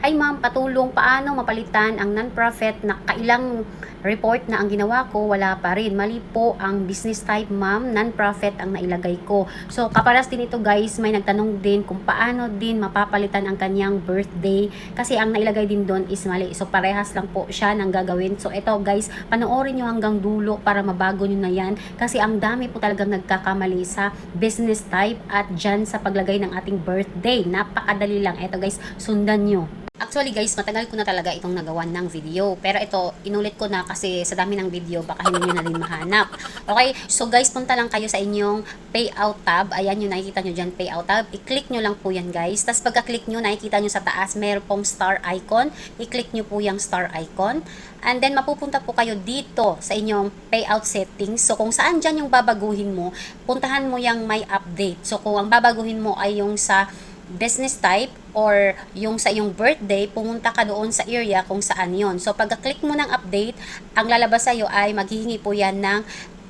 Hi ma'am, patulong paano mapalitan ang non-profit na kailang report na ang ginawa ko, wala pa rin. Mali po ang business type ma'am, non-profit ang nailagay ko. So kaparas din ito guys, may nagtanong din kung paano din mapapalitan ang kanyang birthday kasi ang nailagay din doon is mali. So parehas lang po siya ng gagawin. So ito guys, panoorin nyo hanggang dulo para mabago nyo na yan kasi ang dami po talagang nagkakamali sa business type at dyan sa paglagay ng ating birthday. Napakadali lang. Ito guys, sundan nyo. Actually guys, matagal ko na talaga itong nagawan ng video. Pero ito, inulit ko na kasi sa dami ng video, baka hindi nyo na din mahanap. Okay, so guys, punta lang kayo sa inyong payout tab. Ayan yung nakikita nyo dyan, payout tab. I-click nyo lang po yan guys. Tapos pagka-click nyo, nakikita nyo sa taas, meron pong star icon. I-click nyo po yung star icon. And then, mapupunta po kayo dito sa inyong payout settings. So, kung saan dyan yung babaguhin mo, puntahan mo yung may update. So, kung ang babaguhin mo ay yung sa business type or yung sa iyong birthday, pumunta ka doon sa area kung saan yon. So, pagka-click mo ng update, ang lalabas sa iyo ay maghihingi po yan ng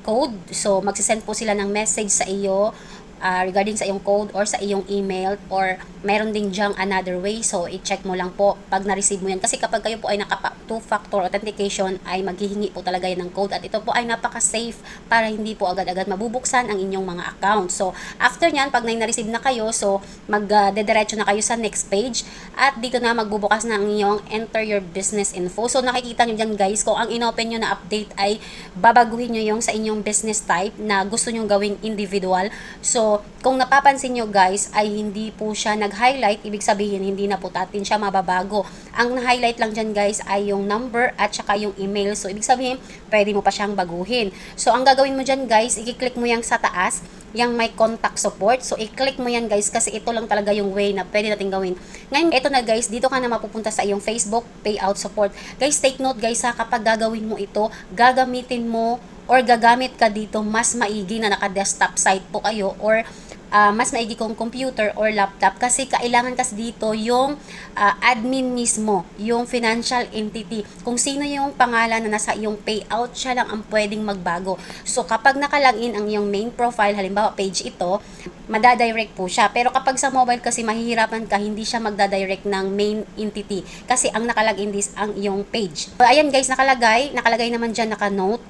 code. So, magsisend po sila ng message sa iyo uh, regarding sa iyong code or sa iyong email or meron din dyang another way. So, i-check mo lang po pag na-receive mo yan. Kasi kapag kayo po ay naka two-factor authentication, ay maghihingi po talaga yan ng code. At ito po ay napaka-safe para hindi po agad-agad mabubuksan ang inyong mga account. So, after nyan, pag na-receive na kayo, so mag-dediretso na kayo sa next page. At dito na magbubukas na ang inyong enter your business info. So, nakikita nyo dyan guys, kung ang inopen nyo na update ay babaguhin nyo yung sa inyong business type na gusto nyo gawing individual. So, kung napapansin nyo guys, ay hindi po siya nag-highlight, ibig sabihin hindi na po natin siya mababago. Ang highlight lang dyan guys ay yung number at saka yung email. So, ibig sabihin, pwede mo pa siyang baguhin. So, ang gagawin mo dyan guys, i-click mo yung sa taas, yung may contact support. So, i-click mo yan guys kasi ito lang talaga yung way na pwede natin gawin. Ngayon, ito na guys, dito ka na mapupunta sa iyong Facebook payout support. Guys, take note guys ha, kapag gagawin mo ito, gagamitin mo or gagamit ka dito mas maigi na naka-desktop site po kayo or uh, mas maigi kong computer or laptop kasi kailangan kasi dito yung uh, admin mismo, yung financial entity. Kung sino yung pangalan na nasa iyong payout, siya lang ang pwedeng magbago. So kapag nakalagin ang iyong main profile, halimbawa page ito, madadirect po siya. Pero kapag sa mobile kasi mahihirapan ka, hindi siya magdadirect ng main entity kasi ang nakalagin this ang iyong page. So, ayan guys, nakalagay, nakalagay naman dyan naka-note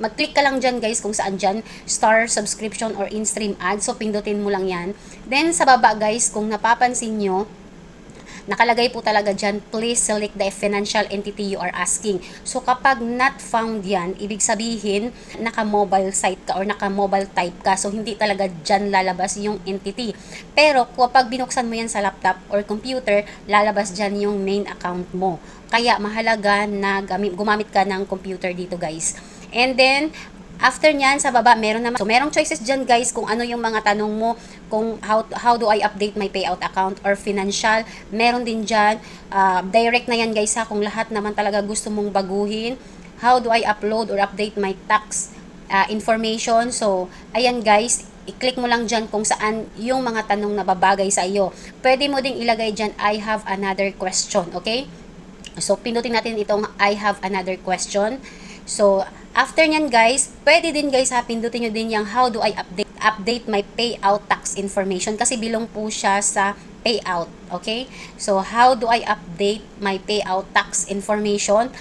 mag-click ka lang dyan guys kung saan dyan, star subscription or in-stream ad. So, pindutin mo lang yan. Then, sa baba guys, kung napapansin nyo, nakalagay po talaga dyan, please select the financial entity you are asking. So, kapag not found yan, ibig sabihin, naka-mobile site ka or naka-mobile type ka. So, hindi talaga dyan lalabas yung entity. Pero, kapag binuksan mo yan sa laptop or computer, lalabas dyan yung main account mo. Kaya, mahalaga na gamit, gumamit ka ng computer dito guys. And then, After nyan, sa baba, meron naman. So, merong choices dyan, guys, kung ano yung mga tanong mo, kung how, how do I update my payout account or financial. Meron din dyan. Uh, direct na yan, guys, ha, kung lahat naman talaga gusto mong baguhin. How do I upload or update my tax uh, information? So, ayan, guys, i-click mo lang dyan kung saan yung mga tanong na babagay sa iyo. Pwede mo ding ilagay dyan, I have another question, okay? So, pindutin natin itong I have another question. So, after nyan guys, pwede din guys ha, pindutin nyo din yung how do I update update my payout tax information kasi bilong po siya sa payout. Okay? So, how do I update my payout tax information?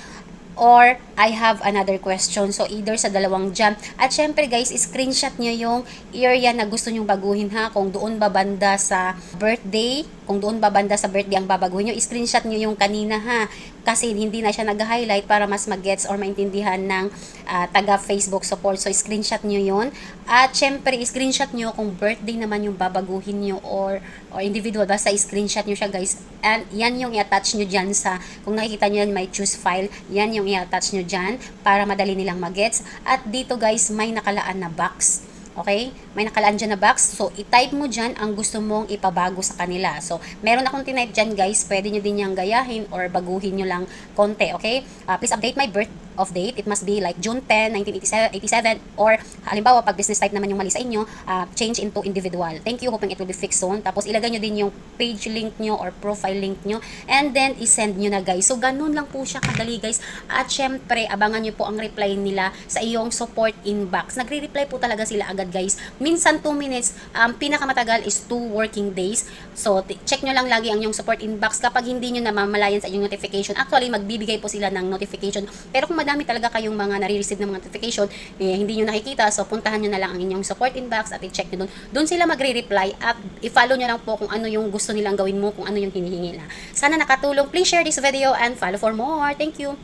or I have another question. So, either sa dalawang dyan. At syempre guys, screenshot nyo yung area na gusto nyong baguhin ha. Kung doon babanda sa birthday, kung doon babanda sa birthday ang babaguhin nyo, screenshot nyo yung kanina ha. Kasi hindi na siya nag-highlight para mas mag-gets or maintindihan ng uh, taga Facebook support. So, screenshot nyo yun. At syempre, screenshot nyo kung birthday naman yung babaguhin nyo or, or individual. Basta screenshot nyo siya guys. And yan yung i-attach nyo dyan sa, kung nakikita nyo yan, may choose file. Yan yung i-attach nyo dyan para madali nilang magets. At dito guys, may nakalaan na box. Okay? May nakalaan dyan na box. So, i-type mo dyan ang gusto mong ipabago sa kanila. So, meron akong tinype dyan guys. Pwede nyo din yung gayahin or baguhin nyo lang konti. Okay? Uh, please update my birth of date. It must be like June 10, 1987 or halimbawa pag business type naman yung mali sa inyo, uh, change into individual. Thank you, hoping it will be fixed soon. Tapos ilagay nyo din yung page link nyo or profile link nyo and then isend nyo na guys. So ganun lang po siya kadali guys. At syempre, abangan nyo po ang reply nila sa iyong support inbox. Nagre-reply po talaga sila agad guys. Minsan 2 minutes, um, pinakamatagal is 2 working days. So check nyo lang lagi ang yung support inbox kapag hindi nyo namamalayan sa inyong notification. Actually, magbibigay po sila ng notification. Pero kung madami talaga kayong mga nare-receive ng mga notification, eh, hindi nyo nakikita, so puntahan nyo na lang ang inyong support inbox at i-check nyo doon. Doon sila magre-reply at i-follow nyo lang po kung ano yung gusto nilang gawin mo, kung ano yung hinihingi nila. Sana nakatulong. Please share this video and follow for more. Thank you.